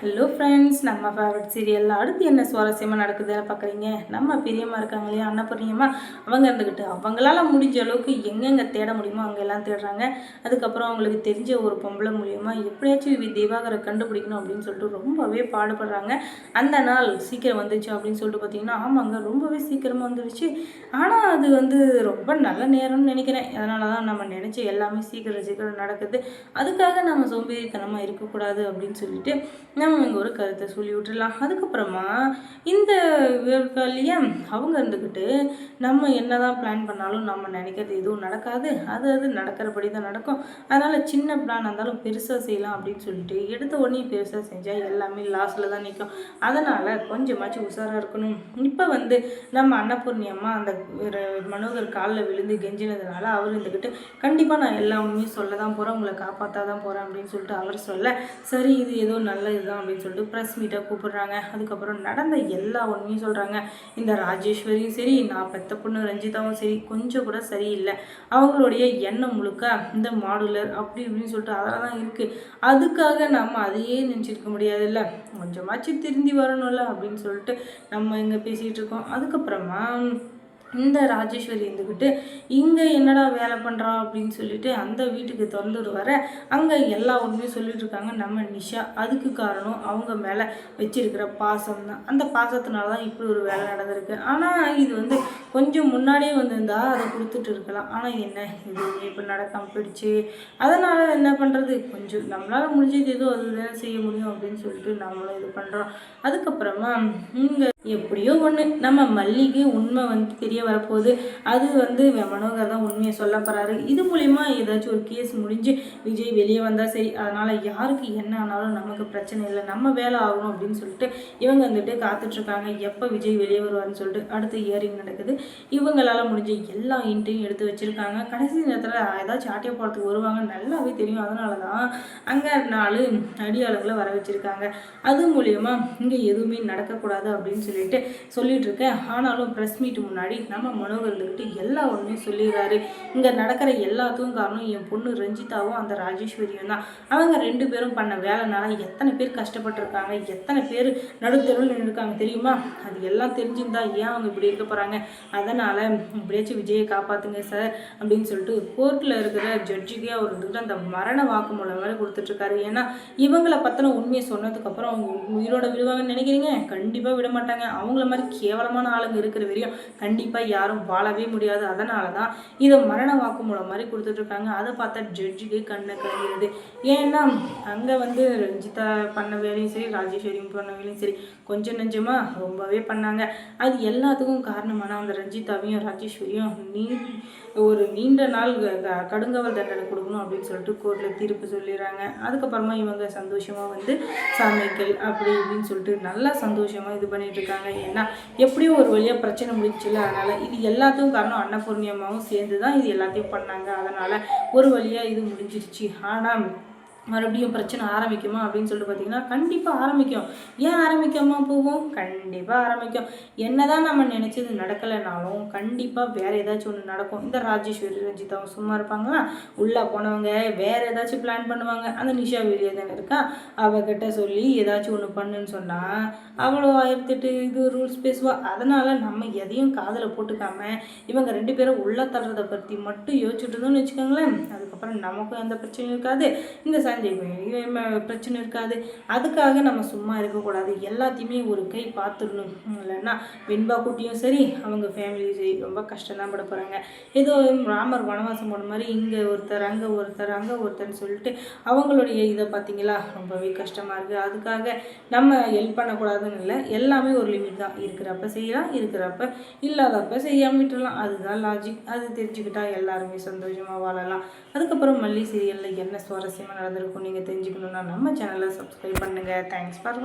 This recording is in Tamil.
ஹலோ ஃப்ரெண்ட்ஸ் நம்ம ஃபேவரட் சீரியல் அடுத்து என்ன சுவாரஸ்யமாக நடக்குதுன்னு பார்க்குறீங்க? நம்ம பிரியமாக இருக்காங்க இல்லையா? அன்னபூர்ணியமாக அவங்க இருந்துக்கிட்டு அவங்களால முடிஞ்ச அளவுக்கு எங்கெங்கே தேட முடியுமோ அங்கெல்லாம் தேடுறாங்க. அதுக்கப்புறம் அவங்களுக்கு தெரிஞ்ச ஒரு பொம்பளை மூலியமாக எப்படியாச்சும் இவ திவாகரை கண்டுபிடிக்கணும் அப்படின்னு சொல்லிட்டு ரொம்பவே பாடுபடுறாங்க. அந்த நாள் சீக்கிரம் வந்துச்சு அப்படின்னு சொல்லிட்டு பார்த்தீங்கன்னா ஆமாங்க ரொம்பவே சீக்கிரமாக வந்துடுச்சு ஆனால் அது வந்து ரொம்ப நல்ல நேரம்னு நினைக்கிறேன். அதனால தான் நம்ம நினச்சி எல்லாமே சீக்கிரம் சீக்கிரம் நடக்குது. அதுக்காக நம்ம சோம்பேறித்தனமாக இருக்கக்கூடாது அப்படின்னு சொல்லிட்டு நம்ம இங்கே ஒரு கருத்தை சொல்லி விட்டுடலாம் அதுக்கப்புறமா இந்த இல்லையா அவங்க இருந்துக்கிட்டு நம்ம என்ன தான் பிளான் பண்ணாலும் நம்ம நினைக்கிறது எதுவும் நடக்காது. அது அது நடக்கிறபடி தான் நடக்கும். அதனால் சின்ன பிளான் இருந்தாலும் பெருசாக செய்யலாம் அப்படின்னு சொல்லிட்டு எடுத்த உடனே பெருசாக செஞ்சால் எல்லாமே லாஸில் தான் நிற்கும் அதனால் கொஞ்சமாச்சும் உஷாராக இருக்கணும். இப்போ வந்து நம்ம அன்னபூர்ணி அம்மா அந்த மனோகர் காலில் விழுந்து கெஞ்சினதுனால அவர் இருந்துக்கிட்டு கண்டிப்பாக நான் எல்லாமே சொல்ல தான் போகிறேன் உங்களை காப்பாற்ற தான் போகிறேன் அப்படின்னு சொல்லிட்டு அவர் சொல்ல சரி இது ஏதோ நல்ல இதுதான் அப்படின்னு சொல்லிட்டு ப்ரெஸ் மீட்டை கூப்பிடுறாங்க. அதுக்கப்புறம் நடந்த எல்லா ஒன்றையும் சொல்கிறாங்க இந்த ராஜேஸ்வரியும் சரி நான் பெத்த பொண்ணு ரஞ்சிதாவும் சரி கொஞ்சம் கூட சரியில்லை. அவங்களுடைய எண்ணம் முழுக்க இந்த மாடுலர் அப்படி இப்படின்னு சொல்லிட்டு அதெல்லாம் தான் இருக்குது அதுக்காக நம்ம அதையே நினச்சிருக்க முடியாதுல்ல. கொஞ்சமாச்சும் திருந்தி வரணும்ல அப்படின்னு சொல்லிட்டு நம்ம இங்கே பேசிகிட்டு இருக்கோம். அதுக்கப்புறமா இந்த ராஜேஸ்வரி இருந்துக்கிட்டு இங்கே என்னடா வேலை பண்ணுறா அப்படின்னு சொல்லிட்டு அந்த வீட்டுக்கு திறந்துட்டு வர அங்கே எல்லா உண்மையும் சொல்லிட்டு இருக்காங்க. நம்ம நிஷா அதுக்கு காரணம் அவங்க மேலே வச்சிருக்கிற பாசம் தான். அந்த பாசத்தினால தான் இப்படி ஒரு வேலை நடந்திருக்கு. ஆனால் இது வந்து கொஞ்சம் முன்னாடியே வந்திருந்தா அதை கொடுத்துட்டு இருக்கலாம். ஆனால் என்ன? இது இப்போ நடக்காமல் போயிடுச்சு. அதனால் என்ன பண்ணுறது கொஞ்சம் நம்மளால் முடிஞ்சது ஏதோ அதுதான் செய்ய முடியும் அப்படின்னு சொல்லிட்டு நம்மளும் இது பண்ணுறோம் அதுக்கப்புறமா இங்கே எப்படியோ ஒன்று நம்ம மல்லிக்கு உண்மை வந்து தெரிய வரப்போகுது. அது வந்து மனோகர் தான் உண்மையை சொல்ல போகிறாரு இது மூலயமா ஏதாச்சும் ஒரு கேஸ் முடிஞ்சு விஜய் வெளியே வந்தால் சரி. அதனால் யாருக்கு என்ன ஆனாலும் நமக்கு பிரச்சனை இல்லை. நம்ம வேலை ஆகணும் அப்படின்னு சொல்லிட்டு இவங்க வந்துட்டு காத்துட்ருக்காங்க. எப்போ விஜய் வெளியே வருவார்னு சொல்லிட்டு அடுத்து இயரிங் நடக்குது. இவங்களால் முடிஞ்ச எல்லா இன்ட்டையும் எடுத்து வச்சுருக்காங்க. கடைசி நேரத்தில் ஏதாச்சும் ஆட்டிய போகிறதுக்கு வருவாங்க. நல்லாவே தெரியும். அதனால தான் அங்கே நாலு அடியாளர்களை வர வச்சுருக்காங்க. அது மூலயமா இங்கே எதுவுமே நடக்கக்கூடாது அப்படின்னு சொல்லி சொல்லிட்டு சொல்லிட்டு இருக்கேன் ஆனாலும் ப்ரெஸ் மீட் முன்னாடி நம்ம மனோகர் இருந்துக்கிட்டு எல்லா ஒன்றுமே சொல்லிடுறாரு. இங்கே நடக்கிற எல்லாத்துக்கும் காரணம் என் பொண்ணு ரஞ்சிதாவும் அந்த ராஜேஸ்வரியும் தான். அவங்க ரெண்டு பேரும் பண்ண வேலைனால எத்தனை பேர் கஷ்டப்பட்டிருக்காங்க எத்தனை பேர் நடுத்தருவில் நின்றுருக்காங்க தெரியுமா? அது எல்லாம் தெரிஞ்சிருந்தா ஏன் அவங்க இப்படி இருக்க போகிறாங்க அதனால் இப்படியாச்சும் விஜயை காப்பாற்றுங்க சார் அப்படின்னு சொல்லிட்டு கோர்ட்டில் இருக்கிற ஜட்ஜுக்கே அவர் வந்துட்டு அந்த மரண வாக்குமூலம் மாதிரி கொடுத்துட்ருக்காரு. ஏன்னா இவங்களை பற்றின உண்மையை சொன்னதுக்கப்புறம் அவங்க உயிரோட விடுவாங்கன்னு நினைக்கிறீங்க? கண்டிப்பாக விட மாட்டாங்க. அவங்கள மாதிரி கேவலமான ஆளுங்க இருக்கிற வரையும் கண்டிப்பாக யாரும் வாழவே முடியாது. அதனால தான் இதை மரண வாக்குமூலம் மாதிரி கொடுத்துட்ருக்காங்க. அதை பார்த்தா ஜட்ஜுக்கு கண்ணை கலங்கிறது ஏன்னா அங்கே வந்து ரஞ்சிதா பண்ண வேலையும் சரி ராஜேஸ்வரியும் பண்ண வேலையும் சரி கொஞ்சம் நெஞ்சமாக ரொம்பவே பண்ணாங்க. அது எல்லாத்துக்கும் காரணமான அந்த ரஞ்சிதாவையும் ராஜேஸ்வரியும் நீ ஒரு நீண்ட நாள் கடுங்கவல் தண்டனை கொடுக்கணும் அப்படின்னு சொல்லிட்டு கோர்ட்டில் தீர்ப்பு சொல்லிடுறாங்க. அதுக்கப்புறமா இவங்க சந்தோஷமாக வந்து சமைக்கல் அப்படி இப்படின்னு சொல்லிட்டு நல்லா சந்தோஷமாக இது பண்ணிட்டு இருக்காங்க. ஏன்னா எப்படியும் ஒரு வழியாக பிரச்சனை முடிஞ்சில்ல அதனால் இது எல்லாத்துக்கும் காரணம் அன்னபூர்ணியமாகவும் சேர்ந்து தான் இது எல்லாத்தையும் பண்ணாங்க. அதனால் ஒரு வழியாக இது முடிஞ்சிருச்சு. ஆனால் மறுபடியும் பிரச்சனை ஆரம்பிக்குமா அப்படின்னு சொல்லிட்டு பார்த்தீங்கன்னா கண்டிப்பாக ஆரம்பிக்கும். ஏன் ஆரம்பிக்காமல் போகும்? கண்டிப்பாக ஆரம்பிக்கும். என்னதான் நம்ம நினச்சது நடக்கலைனாலும் கண்டிப்பாக வேறு ஏதாச்சும் ஒன்று நடக்கும். இந்த ராஜேஸ்வரி ரஞ்சிதாவும் சும்மா இருப்பாங்களா? உள்ளே போனவங்க வேறு ஏதாச்சும் பிளான் பண்ணுவாங்க. அந்த நிஷா வெளியே தானே இருக்கா? அவகிட்ட சொல்லி ஏதாச்சும் ஒன்று பண்ணுன்னு சொன்னால் அவ்வளோ ஆயிரத்தெட்டு இது ரூல்ஸ் பேசுவா. அதனால் நம்ம எதையும் காதில் போட்டுக்காம இவங்க ரெண்டு பேரும் உள்ள தள்ளுறதை பற்றி மட்டும் யோசிச்சுட்டு இருந்தோம்னு வச்சுக்கோங்களேன். அதுக்கப்புறம் நமக்கும் எந்த பிரச்சனையும் இருக்காது. இந்த சஞ்சய் பிரச்சனை இருக்காது. அதுக்காக நம்ம சும்மா இருக்கக்கூடாது. எல்லாத்தையுமே ஒரு கை பார்த்துடணும். இல்லைன்னா வெண்பா குட்டியும் சரி அவங்க ஃபேமிலியும் சரி ரொம்ப கஷ்டம் தான் பட போகிறாங்க ஏதோ ராமர் வனவாசம் போன மாதிரி இங்கே ஒருத்தர் அங்கே ஒருத்தர் அங்கே ஒருத்தர்னு சொல்லிட்டு அவங்களுடைய இதை பார்த்தீங்களா? ரொம்பவே கஷ்டமாக இருக்குது அதுக்காக நம்ம ஹெல்ப் பண்ணக்கூடாதுன்னு இல்லை எல்லாமே ஒரு லிமிட் தான். இருக்கிறப்ப செய்யலாம் இருக்கிறப்ப இல்லாதப்ப செய்யாமல் விட்டுடலாம் அதுதான் லாஜிக் அது தெரிஞ்சுக்கிட்டால் எல்லாருமே சந்தோஷமாக வாழலாம். அதுக்கப்புறம் மல்லி சீரியலில் என்ன சுவாரஸ்யமாக நடந்திருக்கும்? நீங்கள் தெரிஞ்சுக்கணுன்னா நம்ம சேனலை சப்ஸ்கிரைப் பண்ணுங்கள் தேங்க்ஸ் ஃபார்